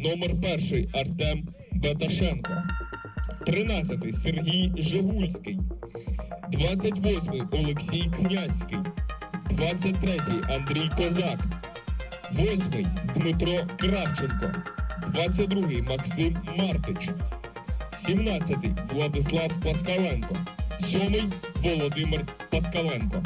номер перший Артем Беташенко. 13 Сергій Жигульський. 28 Олексій Князький. 23 Андрій Козак. 8 Дмитро Кравченко. 22 Максим Мартич. 17 Владислав Паскаленко. 7 Володимир Паскаленко.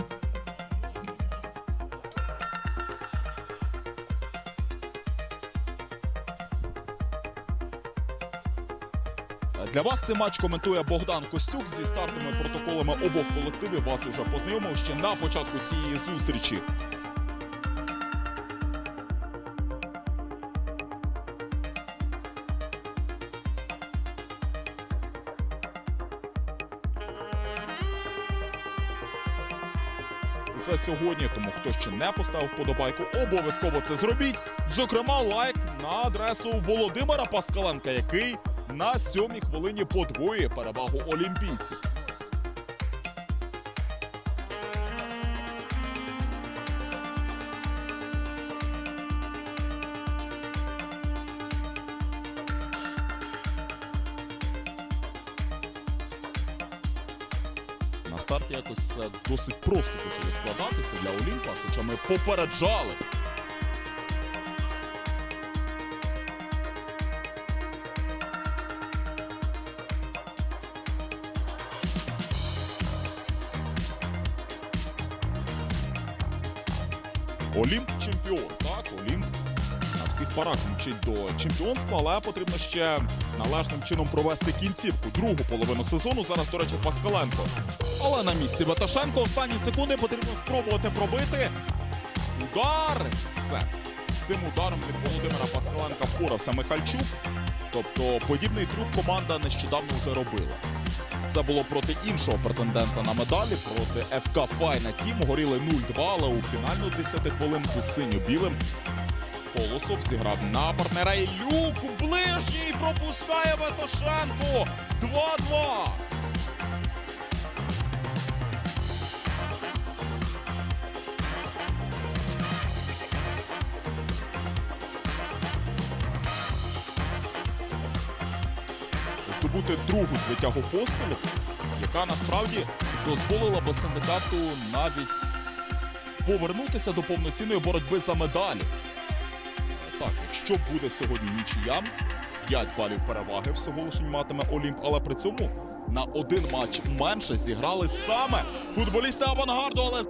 Для вас цей матч коментує Богдан Костюк зі стартовими протоколами обох колективів. Вас уже познайомив ще на початку цієї зустрічі. За сьогодні, тому хто ще не поставив подобайку, обов'язково це зробіть. Зокрема, лайк на адресу Володимира Паскаленка, який на сьомій хвилині подвоює перевагу олімпійців. На старті якось досить просто почали складатися для Олімпа, хоча ми попереджали. Олімп чемпіон, так, Олімп на всіх парах мчить до чемпіонства, але потрібно ще належним чином провести кінцівку. Другу половину сезону. Зараз, до речі, Паскаленко. Але на місці Баташенко останні секунди потрібно спробувати пробити. Удар! Все. З цим ударом від Володимира Паскаленка впорався Михальчук. Тобто подібний трюк команда нещодавно вже робила. Це було проти іншого претендента на медалі, проти ФК Файна Тім. Горіли 0-2, але у фінальну 10 хвилинку синьо-білим Колосов зіграв на партнера Ілюк у ближній пропускає Ветошенко. 2-2. Здобути другу звитягу поспілу, яка насправді дозволила би синдикату навіть повернутися до повноцінної боротьби за медалі. Так, якщо буде сьогодні нічия, 5 балів переваги всього лише матиме Олімп, але при цьому на один матч менше зіграли саме футболісти авангарду, але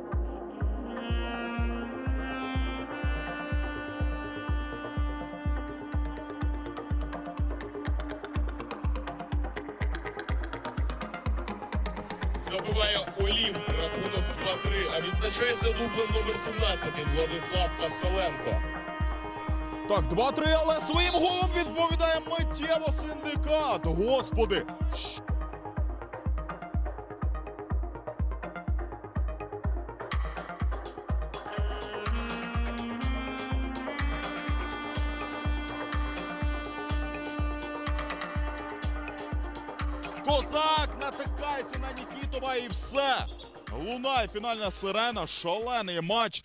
Забиває Олім рахунок 2-3, а відзначається дублем номер 17 Владислав Паскаленко. так, 2-3, але своїм голом відповідає миттєво синдикат. Господи. Козак натикається на Нікітова і все. Лунає фінальна сирена, шалений матч.